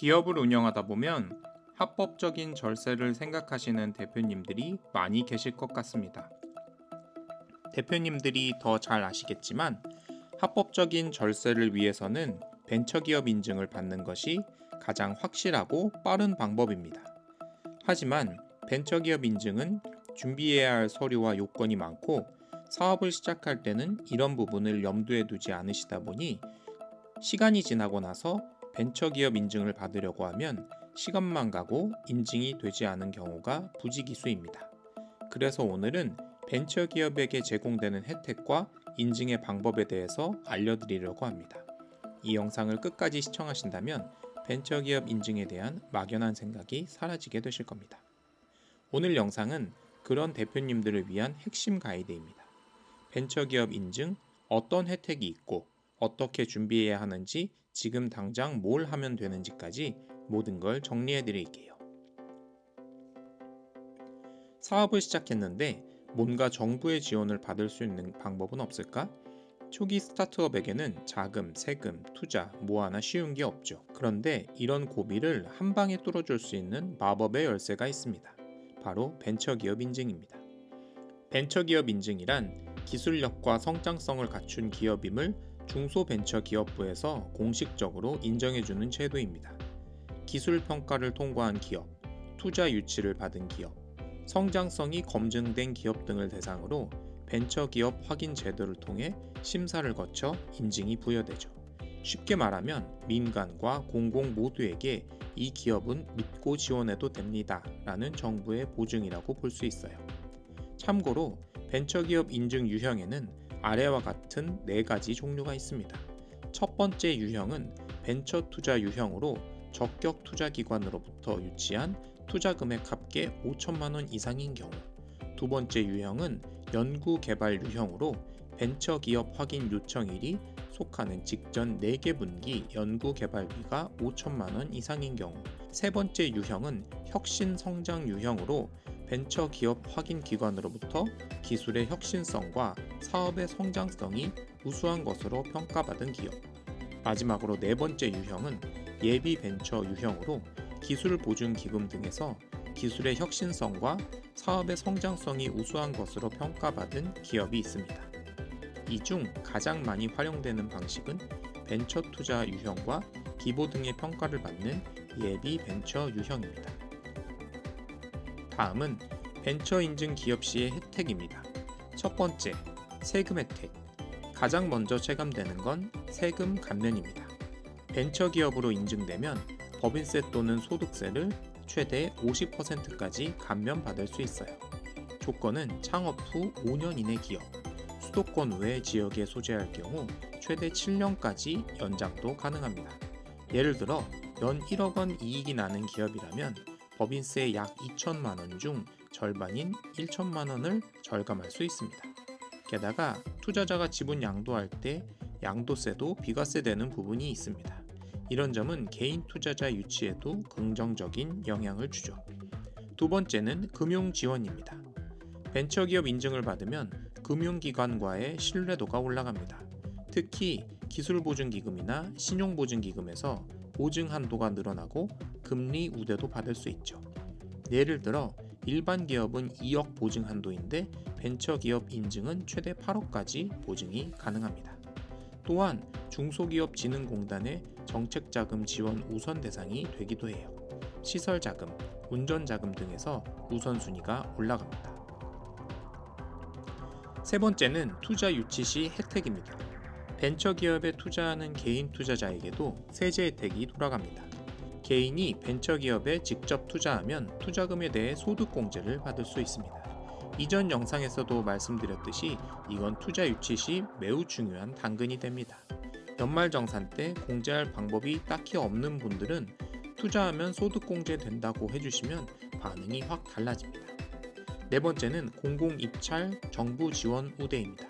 기업을 운영하다 보면 합법적인 절세를 생각하시는 대표님들이 많이 계실 것 같습니다. 대표님들이 더 잘 아시겠지만 합법적인 절세를 위해서는 벤처기업 인증을 받는 것이 가장 확실하고 빠른 방법입니다. 하지만 벤처기업 인증은 준비해야 할 서류와 요건이 많고 사업을 시작할 때는 이런 부분을 염두에 두지 않으시다 보니 시간이 지나고 나서 벤처기업 인증을 받으려고 하면 시간만 가고 인증이 되지 않은 경우가 부지기수입니다. 그래서 오늘은 벤처기업에게 제공되는 혜택과 인증의 방법에 대해서 알려드리려고 합니다. 이 영상을 끝까지 시청하신다면 벤처기업 인증에 대한 막연한 생각이 사라지게 되실 겁니다. 오늘 영상은 그런 대표님들을 위한 핵심 가이드입니다. 벤처기업 인증, 어떤 혜택이 있고 어떻게 준비해야 하는지 지금 당장 뭘 하면 되는지까지 모든 걸 정리해 드릴게요. 사업을 시작했는데 뭔가 정부의 지원을 받을 수 있는 방법은 없을까? 초기 스타트업에게는 자금, 세금, 투자 뭐 하나 쉬운 게 없죠. 그런데 이런 고비를 한 방에 뚫어줄 수 있는 마법의 열쇠가 있습니다. 바로 벤처기업 인증입니다. 벤처기업 인증이란 기술력과 성장성을 갖춘 기업임을 중소벤처기업부에서 공식적으로 인정해주는 제도입니다. 기술 평가를 통과한 기업, 투자 유치를 받은 기업, 성장성이 검증된 기업 등을 대상으로 벤처기업 확인 제도를 통해 심사를 거쳐 인증이 부여되죠. 쉽게 말하면 민간과 공공 모두에게 이 기업은 믿고 지원해도 됩니다. 라는 정부의 보증이라고 볼 수 있어요. 참고로 벤처기업 인증 유형에는 아래와 같은 네 가지 종류가 있습니다. 첫 번째 유형은 벤처 투자 유형으로 적격 투자 기관으로부터 유치한 투자 금액 합계 5천만 원 이상인 경우, 두 번째 유형은 연구 개발 유형으로 벤처 기업 확인 요청일이 속하는 직전 4개 분기 연구 개발비가 5천만 원 이상인 경우, 세 번째 유형은 혁신 성장 유형으로 벤처 기업 확인 기관으로부터 기술의 혁신성과 사업의 성장성이 우수한 것으로 평가받은 기업. 마지막으로 네 번째 유형은 예비 벤처 유형으로 기술 보증 기금 등에서 기술의 혁신성과 사업의 성장성이 우수한 것으로 평가받은 기업이 있습니다. 이 중 가장 많이 활용되는 방식은 벤처 투자 유형과 기보 등의 평가를 받는 예비 벤처 유형입니다. 다음은 벤처 인증 기업 시의 혜택입니다. 첫 번째, 세금 혜택. 가장 먼저 체감되는 건 세금 감면입니다. 벤처 기업으로 인증되면 법인세 또는 소득세를 최대 50%까지 감면받을 수 있어요. 조건은 창업 후 5년 이내 기업, 수도권 외 지역에 소재할 경우 최대 7년까지 연장도 가능합니다. 예를 들어 연 1억 원 이익이 나는 기업이라면 법인세 약 2천만 원 중 절반인 1천만 원을 절감할 수 있습니다. 게다가 투자자가 지분 양도할 때 양도세도 비과세 되는 부분이 있습니다. 이런 점은 개인 투자자 유치에도 긍정적인 영향을 주죠. 두 번째는 금융 지원입니다. 벤처기업 인증을 받으면 금융기관과의 신뢰도가 올라갑니다. 특히 기술보증기금이나 신용보증기금에서 보증 한도가 늘어나고 금리 우대도 받을 수 있죠. 예를 들어 일반 기업은 2억 보증 한도인데 벤처 기업 인증은 최대 8억까지 보증이 가능합니다. 또한 중소기업진흥공단의 정책자금 지원 우선 대상이 되기도 해요. 시설 자금, 운전 자금 등에서 우선순위가 올라갑니다. 세 번째는 투자 유치 시 혜택입니다. 벤처 기업에 투자하는 개인 투자자에게도 세제 혜택이 돌아갑니다. 개인이 벤처기업에 직접 투자하면 투자금에 대해 소득공제를 받을 수 있습니다. 이전 영상에서도 말씀드렸듯이 이건 투자 유치 시 매우 중요한 당근이 됩니다. 연말정산 때 공제할 방법이 딱히 없는 분들은 투자하면 소득공제 된다고 해주시면 반응이 확 달라집니다. 네 번째는 공공입찰 정부 지원 우대입니다.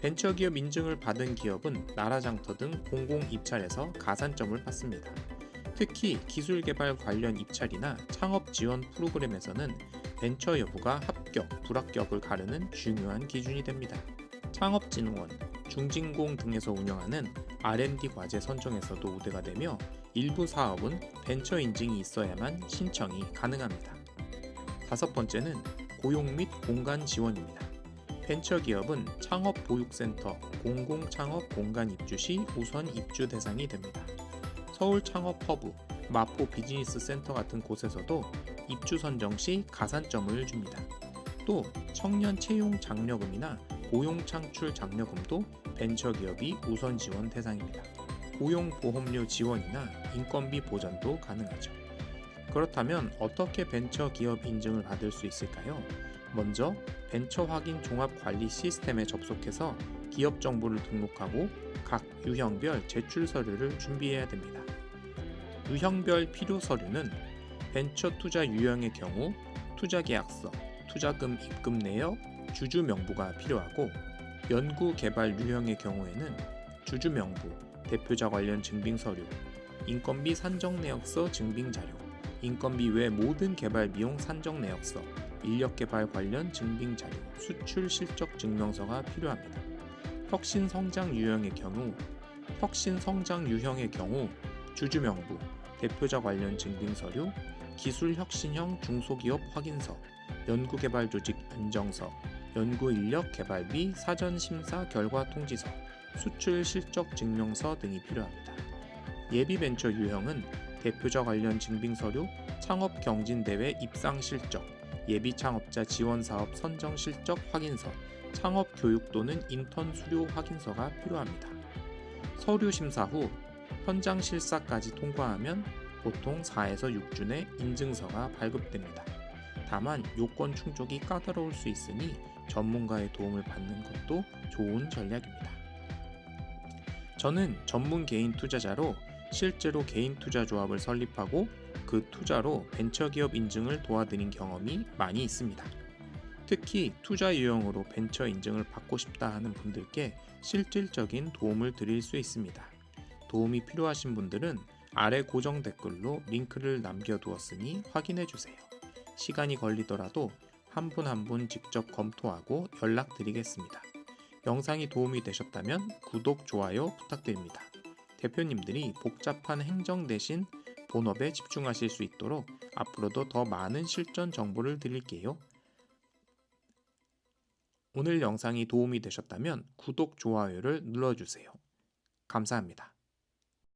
벤처기업 인증을 받은 기업은 나라장터 등 공공입찰에서 가산점을 받습니다. 특히 기술 개발 관련 입찰이나 창업 지원 프로그램에서는 벤처 여부가 합격, 불합격을 가르는 중요한 기준이 됩니다. 창업진흥원, 중진공 등에서 운영하는 R&D 과제 선정에서도 우대가 되며 일부 사업은 벤처 인증이 있어야만 신청이 가능합니다. 다섯 번째는 고용 및 공간 지원입니다. 벤처 기업은 창업 보육센터, 공공 창업 공간 입주 시 우선 입주 대상이 됩니다. 서울 창업 허브, 마포 비즈니스 센터 같은 곳에서도 입주 선정 시 가산점을 줍니다. 또 청년 채용 장려금이나 고용 창출 장려금도 벤처 기업이 우선 지원 대상입니다. 고용 보험료 지원이나 인건비 보전도 가능하죠. 그렇다면 어떻게 벤처 기업 인증을 받을 수 있을까요? 먼저 벤처 확인 종합 관리 시스템에 접속해서 기업 정보를 등록하고 각 유형별 제출 서류를 준비해야 됩니다. 유형별 필요 서류는 벤처 투자 유형의 경우 투자 계약서, 투자금 입금 내역, 주주 명부가 필요하고 연구 개발 유형의 경우에는 주주 명부, 대표자 관련 증빙 서류, 인건비 산정 내역서 증빙 자료, 인건비 외 모든 개발 비용 산정 내역서, 인력 개발 관련 증빙 자료, 수출 실적 증명서가 필요합니다. 혁신 성장 유형의 경우 혁신 성장 유형의 경우 주주 명부, 대표자 관련 증빙 서류, 기술 혁신형 중소기업 확인서, 연구개발 조직 인정서, 연구 인력 개발비 사전 심사 결과 통지서, 수출 실적 증명서 등이 필요합니다. 예비 벤처 유형은 대표자 관련 증빙 서류, 창업 경진 대회 입상 실적, 예비 창업자 지원 사업 선정 실적 확인서, 창업 교육 또는 인턴 수료 확인서가 필요합니다. 서류 심사 후 현장 실사까지 통과하면 보통 4에서 6주 내 인증서가 발급됩니다. 다만 요건 충족이 까다로울 수 있으니 전문가의 도움을 받는 것도 좋은 전략입니다. 저는 전문 개인 투자자로 실제로 개인 투자 조합을 설립하고 그 투자로 벤처기업 인증을 도와드린 경험이 많이 있습니다. 특히 투자 유형으로 벤처 인증을 받고 싶다 하는 분들께 실질적인 도움을 드릴 수 있습니다. 도움이 필요하신 분들은 아래 고정 댓글로 링크를 남겨두었으니 확인해 주세요. 시간이 걸리더라도 한 분 한 분 직접 검토하고 연락드리겠습니다. 영상이 도움이 되셨다면 구독, 좋아요 부탁드립니다. 대표님들이 복잡한 행정 대신 본업에 집중하실 수 있도록 앞으로도 더 많은 실전 정보를 드릴게요. 오늘 영상이 도움이 되셨다면 구독, 좋아요를 눌러주세요. 감사합니다.